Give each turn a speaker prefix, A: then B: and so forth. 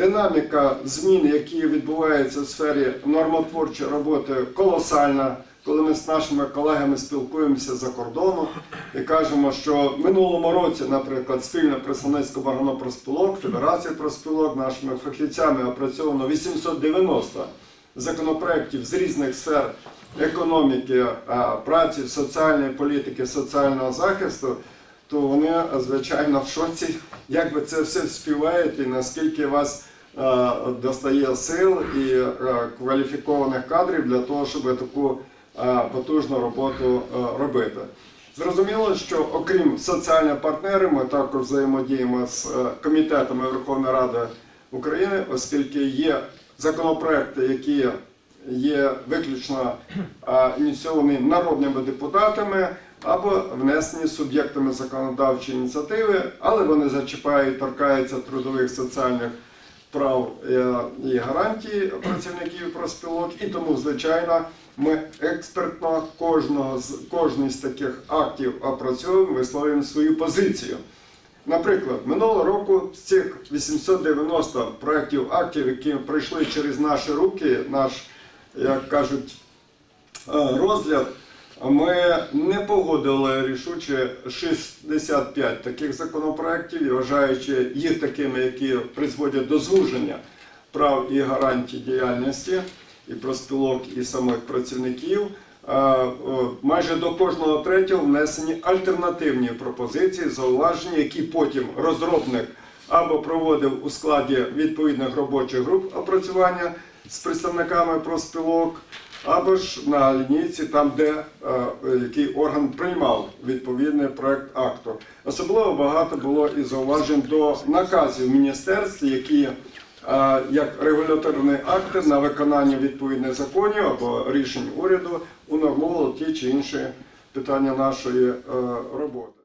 A: динаміка змін, які відбуваються в сфері нормотворчої роботи, колосальна. Коли ми з нашими колегами спілкуємося за кордоном і кажемо, що в минулому році, наприклад, спільне представництво багано проспілок, Федерація проспілок, нашими фахівцями опрацьовано 890 законопроєктів з різних сфер економіки, праці, соціальної політики, соціального захисту, то вони, звичайно, в шоці, як ви це все співаєте і наскільки вас е, достає сил і е, кваліфікованих кадрів для того, щоб таку е, потужну роботу е, робити. Зрозуміло, що окрім соціальних партнерів, ми також взаємодіємо з е, комітетами Верховної Ради України, оскільки є законопроекти, які є виключно ініційовані народними депутатами або внесені суб'єктами законодавчої ініціативи, але вони зачіпають, торкаються трудових соціальних прав е, і гарантій працівників профспілок. І тому, звичайно, ми експертно кожного з кожний з таких актів опрацьовуємо, висловлюємо свою позицію. Наприклад, минулого року з цих 890 проєктів актів, які пройшли через наші руки, наш, як кажуть, е, розгляд, ми не погодили рішуче 65 таких законопроєктів, вважаючи їх такими, які призводять до звуження прав і гарантій діяльності і проспілок, і самих працівників. Майже до кожного третього внесені альтернативні пропозиції, зауваження, які потім розробник або проводив у складі відповідних робочих груп опрацювання з представниками профспілок, або ж на лінійці, там, де е, який орган приймав відповідний проект акту. Особливо багато було і зауважень до наказів міністерств, які е, як регуляторні акти на виконання відповідних законів або рішень уряду унормовували ті чи інші питання нашої е, роботи.